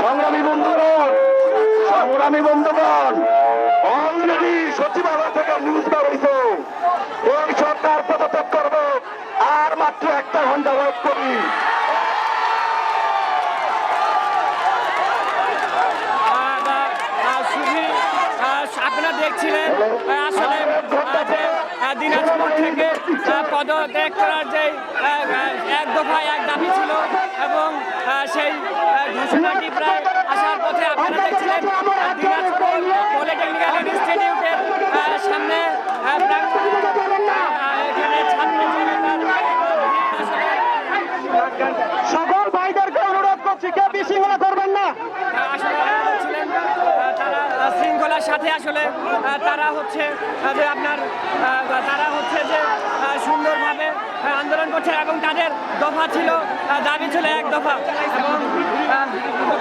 সংগ্রামী বন্ধুগণ সংগ্রামী বন্ধুগণ অলরেডি সচিবালয় থেকে নিউজ বার ওই সরকার পদত্যাগ করবে, আর মাত্র একটা ঘণ্টা লাভ করি। দেখছিলেন আসলে দিনাজপুর থেকে পদত্যাগ করার যে এক দফায় এক দাবি ছিল এবং সেই ঘোষণাটি প্রায় আসার পথে আপনারা দেখছিলেন দিনাজপুর পলিটেকনিক্যাল ইনস্টিটিউটের সামনে সকল ভাইদেরকে অনুরোধ করছি কে বিশৃঙ্খলা করবেন না আসলে তারা হচ্ছিলেন, আহ, তারা আহ, শৃঙ্খলার সাথে আসলে তারা হচ্ছে যে আপনার তারা হচ্ছে যে সুন্দরভাবে আন্দোলন করছে এবং তাদের দফা ছিল দাবি ছিল এক দফা। এবং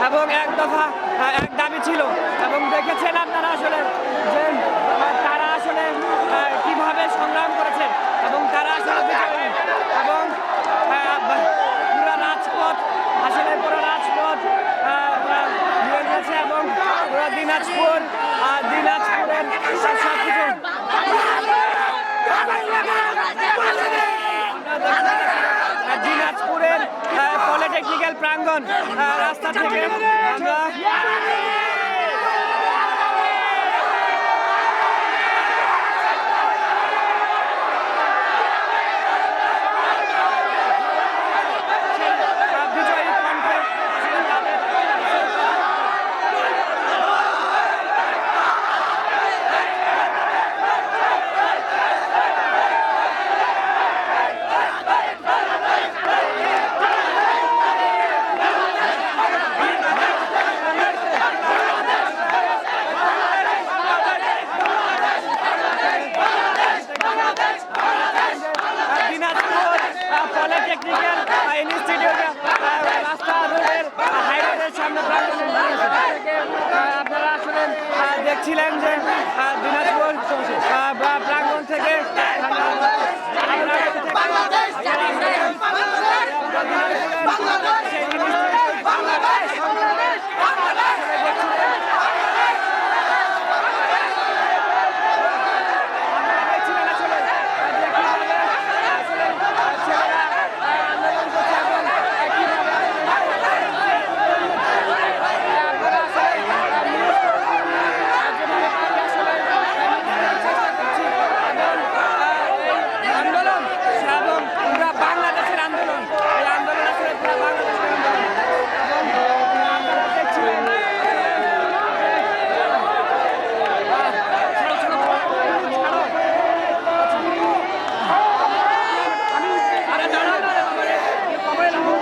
এবং এক দফা এক দাবি ছিল। এবং দেখেছেন আপনারা আসলে যে তারা আসলে কীভাবে সংগ্রাম করেছে। এবং তারা আসলে এবং পুরো রাজপথ, আসলে পুরো রাজপথ এবং পুরো দিনাজপুর দিনাজপুরের দিনাজপুরের পলিটেকনিক্যাল প্রাঙ্গণ রাস্তা থেকে আমরা আহ, বিজয়ী কণ্ঠে আসলে তাদের দিনাজপুর পলিটেকনিক্যাল ইনস্টিটিউট রাস্তা রোডের হাই রোডের সামনে প্রাঙ্গণে থেকে, আহ, আপনারা আসলে আহ, দেখছিলেন যে আহ, দিনাজপুর আহ, বা- প্রাঙ্গণ থেকে দেখছিলেন আসলে যে কীভাবে আসলে ছেলেরা আন্দোলন করছে এবং কীভাবে আপনারা আসলে যেভাবে পারি আসলে চেষ্টা করছি এবং এই আন্দোলন এবং পুরা বাংলাদেশের আন্দোলন এই আন্দোলন আসলে পুরা বাংলাদেশের আন্দোলন এবং আপনারা দেখছিলেন আহ, ছাড়ো, ছাড়ো, ছাড়ো, ছাড়ো। আরে দাঁড়াও না, আমারে কবরে লাগো।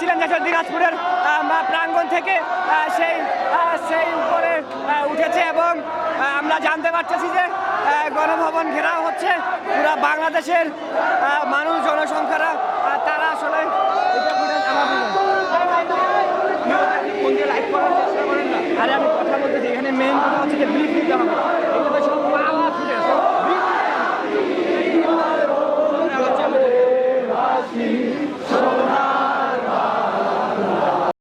হ্যাঁ, আপনারা যে দিনাজপুরের প্রাঙ্গণ থেকে সেই সেই উপরে উঠেছে এবং আমরা জানতে পারতেছি যে গণভবন ঘেরাও হচ্ছে। পুরা বাংলাদেশের মানুষ জনসংখ্যারা তারা আসলে আরে আমি কথা বলতেছি এখানে মেন কথা হচ্ছে যে ব্রিফ দিতে হবে।